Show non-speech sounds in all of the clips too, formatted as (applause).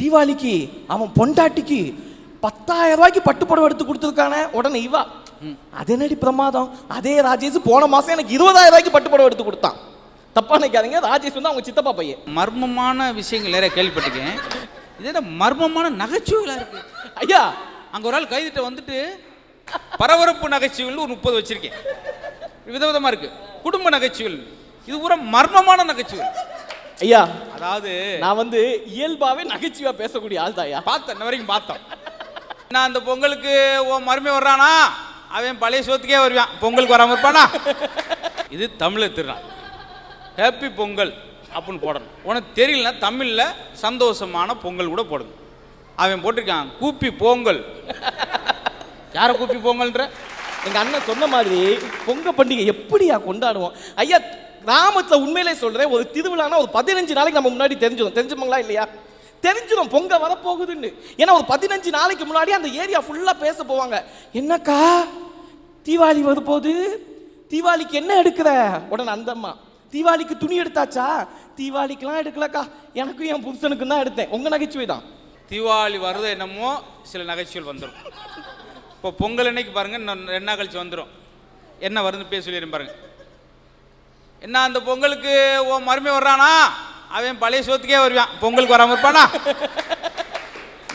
தீபாவளிக்கு அவன் பொண்டாட்டிக்கு பத்தாயிரம் ரூபாய்க்கு பட்டு புடவை எடுத்து கொடுத்துருக்கானே உடனே இவா அது என்னடி பிரமாதம்? அதே ராஜேஷ் போன மாசம் எனக்கு இருபதாயிரம் ரூபாய்க்கு பட்டு புடவை எடுத்து கொடுத்தான். தப்பா நினைக்காதீங்க ராஜேஷ் வந்து அவங்க சித்தப்பா பையன். மர்மமான விஷயங்கள் நிறைய கேள்விப்பட்டிருக்கேன். இது என்ன மர்மமான நகைச்சுவைகளாக இருக்கு? ஐயா! அங்கே ஒரு ஆள் கைதிட்ட வந்துட்டு பரபரப்பு நகைச்சுவைகள் ஒரு முப்பது வச்சிருக்கேன். விதவிதமாக இருக்கு. குடும்ப நகைச்சுவைகள். இது பூரா மர்மமான நகைச்சுவை. ஐயா! அதாவது நான் வந்து இயல்பாவே நகைச்சுவையா பேசக்கூடிய ஆள் தாயா பார்த்தேன் இன்ன வரைக்கும் பார்த்தோம். நான் அந்த பொங்கலுக்கு உன் மருமை வர்றானா? அவன் பழைய சோத்துக்கே வருவான். பொங்கலுக்கு வராமல் இருப்பானா? இது தமிழர் திருநாள். ஹேப்பி பொங்கல் அப்படின்னு போடணும். உனக்கு தெரியலனா தமிழில் சந்தோஷமான பொங்கல் கூட போடுங்க. அவன் போட்டிருக்கான் கூப்பி பொங்கல். யாரை கூப்பி பொங்கல்ன்ற? எங்க அண்ணன் சொன்ன மாதிரி பொங்க பண்டிகை எப்படியா கொண்டாடுவோம்? ஐயா கிராமத்தில் உண்மையிலே சொல்கிறேன் ஒரு திருவிழானா ஒரு பதினஞ்சு நாளைக்கு நம்ம முன்னாடி தெரிஞ்சிடும் தெரிஞ்சுமாங்களா இல்லையா? தெரிஞ்சிடும் பொங்க வரப்போகுதுன்னு. ஏன்னா ஒரு பதினஞ்சு நாளைக்கு முன்னாடி அந்த ஏரியா ஃபுல்லாக பேச போவாங்க. என்னக்கா? தீபாவளி வரப்போகுது. தீபாவளிக்கு என்ன எடுக்கிற? உடனே அந்தம்மா தீபாவளிக்கு துணி எடுத்தாச்சா? தீபாவளிக்கெல்லாம் எடுக்கலக்கா. எனக்கும் என் புருஷனுக்கும் தான் எடுத்தேன். உங்கள் நகைச்சுவை தான். தீபாவளி வருது என்னமோ சில நகைச்சுவைகள் வந்துடும் இப்போ பொங்கல் அன்னைக்கு பாருங்க என்ன ரெண்டு நாள் கழிச்சு வந்துடும் என்ன வருதுன்னு பேச சொல்லிடுறேன் பாருங்கள் என்ன அந்த பொங்கலுக்கு உன் மருமை வர்றானா? அவன் பழைய சோத்துக்கே வருவான். பொங்கலுக்கு வராமல் இருப்பானா?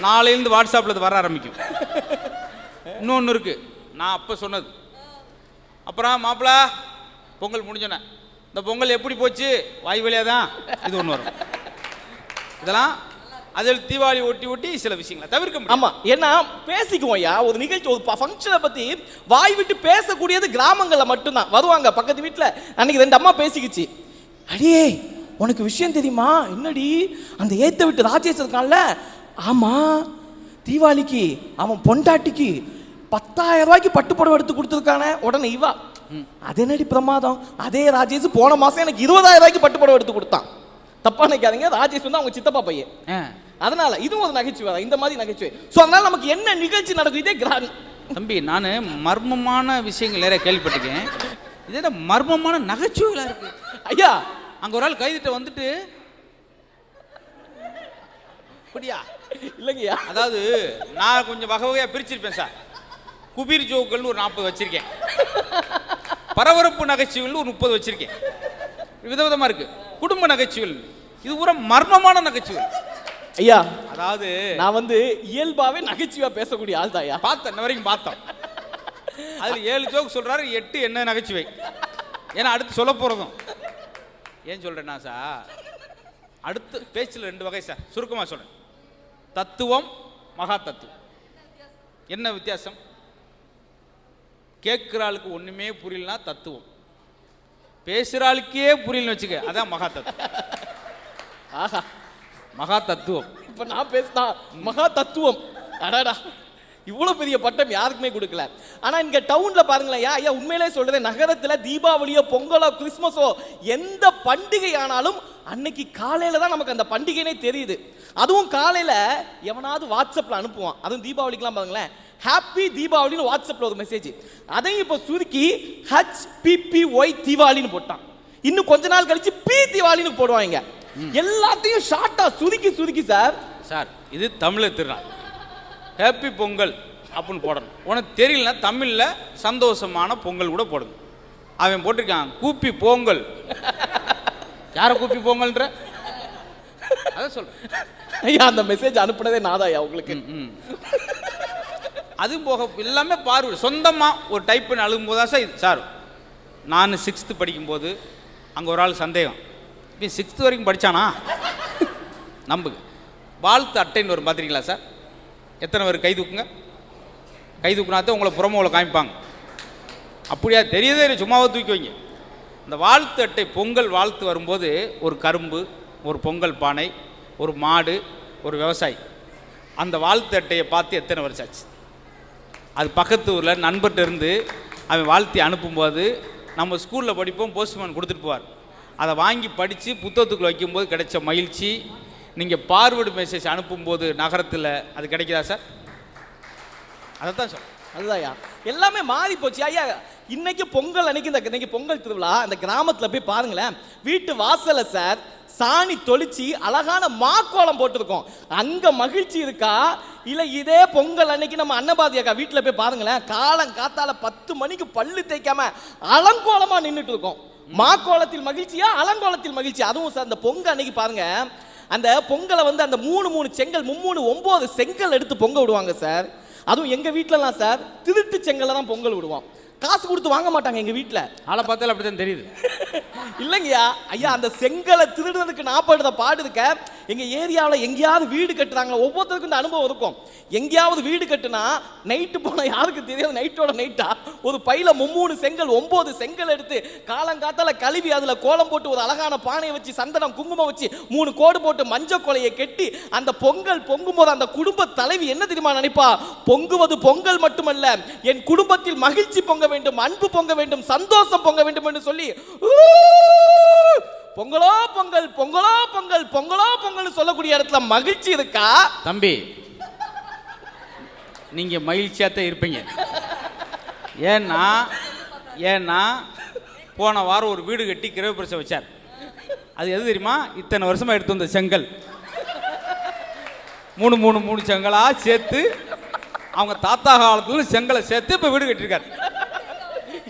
நாளையிலேருந்து வாட்ஸ்அப்பில் வர ஆரம்பிக்கும். இன்னொன்று இருக்குது நான் அப்போ சொன்னது. அப்புறம் மாப்பிள பொங்கல் முடிஞ்சோன்னே. இந்த பொங்கல் எப்படி போச்சு? வாய் வழியாக தான் இது ஒன்று வரும். இதெல்லாம் அதில் தீபாவளி ஒட்டி ஒட்டி சில விஷயங்களை தவிர்க்க முடியும். ஆமா ஏன்னா பேசிக்குவோம் ஐயா ஒரு நிகழ்ச்சி ஒரு ஃபங்க்ஷனை பத்தி வாய் விட்டு பேசக்கூடியது கிராமங்கள்ல மட்டும்தான். வருவாங்க பக்கத்து வீட்ல. அன்னைக்கு ரெண்டு அம்மா பேசிக்கிச்சு. அடியே உனக்கு விஷயம் தெரியுமா? என்னடி? அந்த ஏத்த விட்டு ராஜேஷ் இருக்கான்ல. ஆமா தீபாவளிக்கு அவன் பொண்டாட்டிக்கு பத்தாயிரம் ரூபாய்க்கு பட்டு புடவை எடுத்து கொடுத்துருக்கானே உடனே இவா. அது என்னடி பிரமாதம்? அதே ராஜேஷ் போன மாசம் எனக்கு இருபதாயிரம் ரூபாய்க்கு பட்டு புடவை எடுத்து கொடுத்தான். தப்பா நினைக்காதீங்க ராஜேஷ் வந்து அவங்க சித்தப்பா பையன். அதனால இதுவும் ஒரு நகைச்சுவை தான். இந்த மாதிரி நகைச்சுவை. ஸோ அதனால நமக்கு என்ன நிகழ்ச்சி நடக்குது இதே கிராண்ட் தம்பி நான் மர்மமான விஷயங்கள் நிறைய கேள்விப்பட்டிருக்கேன். இது என்ன மர்மமான நகைச்சுவைகளாக இருக்கு? ஐயா! அங்கே ஒரு ஆள் கைதிட்ட வந்துட்டு அப்படியா? இல்லைங்கய்யா. அதாவது நான் கொஞ்சம் வகை வகையாக பிரிச்சிருப்பேன் சார். குபீர் ஜோக்கள்னு ஒரு நாற்பது வச்சிருக்கேன். பரபரப்பு நகைச்சுவைகள் ஒரு முப்பது வச்சிருக்கேன். விதவிதமாக இருக்கு. குடும்ப நகைச்சுவைகள். இது பூரா மர்மமான நகைச்சுவை. ஐயா அதாவது நான் வந்து இயல்பாவே நகைச்சுவையா பேசக்கூடிய ஆள் தாயா பார்த்தேன் இன்ன வரைக்கும் பார்த்தோம். அதில் ஏழு ஜோக் சொல்றாரு எட்டு என்ன நகைச்சுவை. ஏன்னா அடுத்து சொல்ல போகிறதும் ஏன் சொல்கிறேன்னா சார் அடுத்து பேச்சில் ரெண்டு வகை சார். சுருக்கமாக சொல்கிறேன் தத்துவம் மகா தத்துவம். என்ன வித்தியாசம்? கேட்குற ஆளுக்கு ஒன்றுமே புரியலனா தத்துவம். பேசுகிற ஆளுக்கே புரியலன்னு வச்சுக்க அதான் மகா தத்துவம். ஆஹா. மகா தத்துவம் இப்போ நான் பேசினா மகா தத்துவம் அடாடா. இவ்வளோ பெரிய பட்டம் யாருக்குமே கொடுக்கல. ஆனால் இங்கே டவுனில் பாருங்களேன் ஐயா ஐயா உண்மையிலே சொல்றேன் நகரத்தில் தீபாவளியோ பொங்கலோ கிறிஸ்மஸோ எந்த பண்டிகை ஆனாலும் அன்னைக்கு காலையில் தான் நமக்கு அந்த பண்டிகைனே தெரியுது. அதுவும் காலையில் எவனாவது வாட்ஸ்அப்பில் அனுப்புவான். அதுவும் தீபாவளிக்கெலாம் பாருங்களேன். ஹாப்பி தீபாவளின்னு வாட்ஸ்அப்பில் ஒரு மெசேஜ் அதையும் இப்போ சுருக்கி ஹச் பிபி ஒய் தீபாவளின்னு போட்டான். இன்னும் கொஞ்ச நாள் கழிச்சு பி தீபாவளின்னு போடுவாங்க. எல்லாத்தையும் ஷார்ட்டா சுருக்கி சுருக்கி சார் சார் இது தமிழர் திருநாள். ஹேப்பி பொங்கல் அப்படின்னு போடணும். உனக்கு தெரியலனா தமிழில் சந்தோஷமான பொங்கல் கூட போடுங்க. அவன் போட்டிருக்கான் கூப்பி பொங்கல். யாரை கூப்பி பொங்கல்ன்ற? அதான் சொல்கிறேன் ஐயா அந்த மெசேஜ் அனுப்புனதே நாதாயா உங்களுக்கு. அதுவும் போக எல்லாமே பார்வை. சொந்தமாக ஒரு டைப் பண்ணி அழுகும்போது தான் சார் சார் நான் சிக்ஸ்த்து படிக்கும்போது அங்கே ஒரு ஆள் சந்தேகம். இப்போ சிக்ஸ்த்து வரைக்கும் படித்தானா நம்புங்க. வாழ்த்து அட்டைன்னு வரும் பார்த்துருக்கீங்களா சார்? எத்தனை பேர் கை தூக்குங்க? கை தூக்குனா தான் உங்களை புறமோவில் காமிப்பாங்க. அப்படியா? தெரியுதே சும்மாவை தூக்கி வைங்க. இந்த வாழ்த்து அட்டை பொங்கல் வாழ்த்து வரும்போது ஒரு கரும்பு ஒரு பொங்கல் பானை ஒரு மாடு ஒரு விவசாயி. அந்த வாழ்த்து அட்டையை பார்த்து எத்தனை வருஷம் ஆச்சு? அது பக்கத்து ஊரில் நண்பர்கிட்ட இருந்து அவன் வாழ்த்தி அனுப்பும்போது நம்ம ஸ்கூலில் படிப்போம் போஸ்ட்மேன் கொடுத்துட்டு போவார். அதை வாங்கி படித்து புத்தகத்துக்குள்ள வைக்கும்போது கிடைச்ச மகிழ்ச்சி. நீங்கள் பார்வர்டு மெசேஜ் அனுப்பும்போது நகரத்தில் அது கிடைக்குதா சார் அதை தான் அதான் ஐயா. எல்லாமே மாறி போச்சு. ஐயா இன்னைக்கு பொங்கல் அன்னைக்கு இந்த இன்னைக்கு பொங்கல் திருவிழா அந்த கிராமத்தில் போய் பாருங்களேன். வீட்டு வாசல்ல சார் சாணி தொளிச்சு அழகான மாக்கோலம் போட்டிருக்கோம். அங்க மகிழ்ச்சி இருக்கா? இல்ல இதே பொங்கல் அன்னைக்கு நம்ம அன்னபாதி அக்கா வீட்டில் போய் பாருங்களேன் காலம் காத்தால பத்து மணிக்கு பல்லு தேய்க்காம அலங்கோலமா நின்றுட்டு இருக்கோம். மாக்கோலத்தில் மகிழ்ச்சியா அலங்கோலத்தில் மகிழ்ச்சி? அதுவும் சார் அந்த பொங்கல் அன்னைக்கு பாருங்க. அந்த பொங்கலை வந்து அந்த மூணு மூணு செங்கல் மும்மூணு ஒன்பது செங்கல் எடுத்து பொங்க விடுவாங்க சார் அதுவும் எங்க வீட்டிலலாம் சார் திருட்டு செங்கல்ல தான் பொங்கல் விடுவோம். காசு கொடுத்து வாங்க மாட்டாங்க எங்க வீட்டில் ஆளை பார்த்தாலும் அப்படி தான் தெரியுது. (laughs) இல்லைங்கய்யா. ஐயா அந்த செங்கலை திருடுறதுக்கு நான் படுற எங்கள் ஏரியாவில் எங்கேயாவது வீடு கட்டுறாங்க ஒவ்வொருத்தருக்கும் இந்த அனுபவம் இருக்கும். எங்கேயாவது வீடு கட்டுனா நைட்டு போனால் யாருக்கு தெரியாது? நைட்டோட நைட்டா ஒரு பையில மும்மூணு செங்கல் ஒம்பது செங்கல் எடுத்து காலங்காத்தால கழுவி அதில் கோலம் போட்டு ஒரு அழகான பானையை வச்சு சந்தனம் குங்குமம் வச்சு மூணு கோடு போட்டு மஞ்சள் கொலையை கெட்டி அந்த பொங்கல் பொங்கும் போது அந்த குடும்ப தலைவி என்ன தெரியுமா நினைப்பா? பொங்குவது பொங்கல் மட்டுமல்ல என் குடும்பத்தில் மகிழ்ச்சி பொங்க வேண்டும் அன்பு பொங்க வேண்டும் சந்தோஷம் பொங்க வேண்டும் என்று சொல்லி பொங்கலோ பொங்கல் பொங்கலோ பொங்கல் பொங்கலோ பொங்கல் சொல்லக்கூடிய இடத்துல மகிழ்ச்சி இருக்கா? தம்பி நீங்க மகிழ்ச்சியாக தான் இருப்பீங்க. ஏன்னா ஏன்னா போன வாரம் ஒரு வீடு கட்டி கிரகப்பிரசம் வச்சார். அது எது தெரியுமா? இத்தனை வருஷமா எடுத்து வந்த செங்கல். மூணு மூணு மூணு செங்கலா சேர்த்து அவங்க தாத்தா காலத்துல செங்கலை சேர்த்து இப்போ வீடு கட்டியிருக்காரு.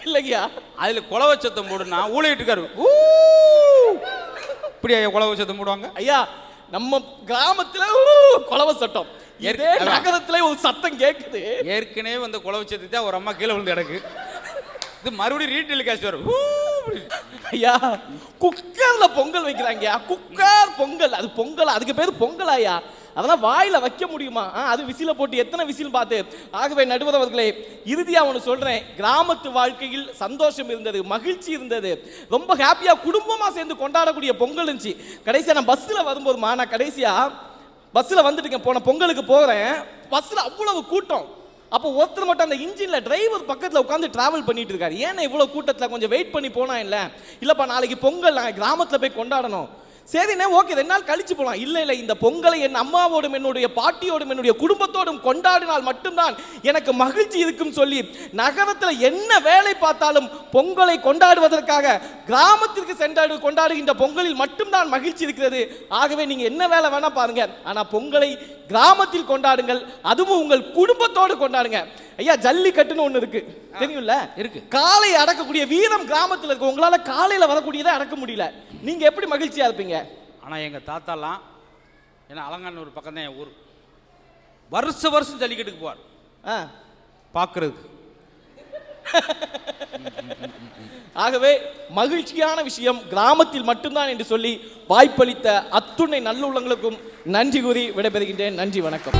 இல்லையா அதுல குலவ சத்தம் போடுனா ஊழிட்டு இருக்காரு. ஊ! இப்படி ஐயா குலவ சத்தம் போடுவாங்க ஐயா நம்ம கிராமத்துல குலவ சட்டம். இதே. நகரத்துல ஒரு சத்தம் கேக்குது. ஏற்கனவே வந்த குலவ சத்தத்தை தான் ஒரு அம்மா கீழே விழுந்து கிடக்கு. இது மறுபடியும் கேஷ் வரும். ஐயா குக்கர்ல பொங்கல் வைக்கிறாங்க குக்கர் பொங்கல். அது பொங்கல்? அதுக்கு பேர் பொங்கலாயா அதெல்லாம் வாயில வைக்க முடியுமா? அது விசில போட்டு எத்தனை விசில் பார்த்து? ஆகவே நடுவர் அவர்களே இறுதியா ஒன்று சொல்றேன். கிராமத்து வாழ்க்கையில் சந்தோஷம் இருந்தது மகிழ்ச்சி இருந்தது. ரொம்ப ஹாப்பியா குடும்பமா சேர்ந்து கொண்டாடக்கூடிய பொங்கல் இருந்துச்சு. கடைசியா நான் பஸ்ல வரும்போதுமா நான் கடைசியா பஸ்ல வந்துட்டுங்க போன பொங்கலுக்கு போகிறேன் பஸ்ல அவ்வளவு கூட்டம். அப்போ ஒருத்தர் மட்டும் அந்த இன்ஜின்ல டிரைவர் பக்கத்தில் உட்காந்து டிராவல் பண்ணிட்டு இருக்காரு. ஏன்னா இவ்வளோ கூட்டத்தில் கொஞ்சம் வெயிட் பண்ணி போனா இல்லை. இல்லைப்பா நாளைக்கு பொங்கல் நாங்கள் கிராமத்தில் போய் கொண்டாடணும். சரிண்ணே ஓகே ரெண்டு நாள் கழிச்சு போகலாம் இல்லை இல்லை இந்த பொங்கலை என் அம்மாவோடும் என்னுடைய பாட்டியோடும் என்னுடைய குடும்பத்தோடும் கொண்டாடினால் மட்டும்தான் எனக்கு மகிழ்ச்சி இருக்கும் சொல்லி நகரத்தில் என்ன வேலை பார்த்தாலும் பொங்கலை கொண்டாடுவதற்காக கிராமத்திற்கு சென்றாடு கொண்டாடுகின்ற பொங்கலில் மட்டும்தான் மகிழ்ச்சி இருக்கிறது. ஆகவே நீங்க என்ன வேலை வேணா பாருங்க. ஆனா பொங்கலை கிராமத்தில் கொண்டாடுங்கள். அதுவும் உங்கள் குடும்பத்தோடு கொண்டாடுங்க. ஐயா ஜல்லிக்கட்டுன்னு ஒண்ணு இருக்கு. தெரியும்ல? இருக்கு. காளை அடக்கக்கூடிய வீரம் கிராமத்தில் இருக்கு. உங்களால காலையில வரக்கூடியதை அடக்க முடியல. நீங்க எப்படி மகிழ்ச்சியா இருப்பீங்க? ஆனால் எங்கள் தாத்தாலாம் ஏன்னா அலங்காநல்லூர் பக்கம் தான் என் ஊர். வருஷ வருஷம் ஜல்லிக்கட்டுக்கு போவார். ஆ. பார்க்கறதுக்கு (laughs) ஆகவே மகிழ்ச்சியான விஷயம் கிராமத்தில் மட்டும்தான் என்று சொல்லி வாய்ப்பளித்த அத்துணை நல்லுள்ளங்களுக்கும் நன்றி கூறி விடைபெறுகின்றேன். நன்றி வணக்கம்.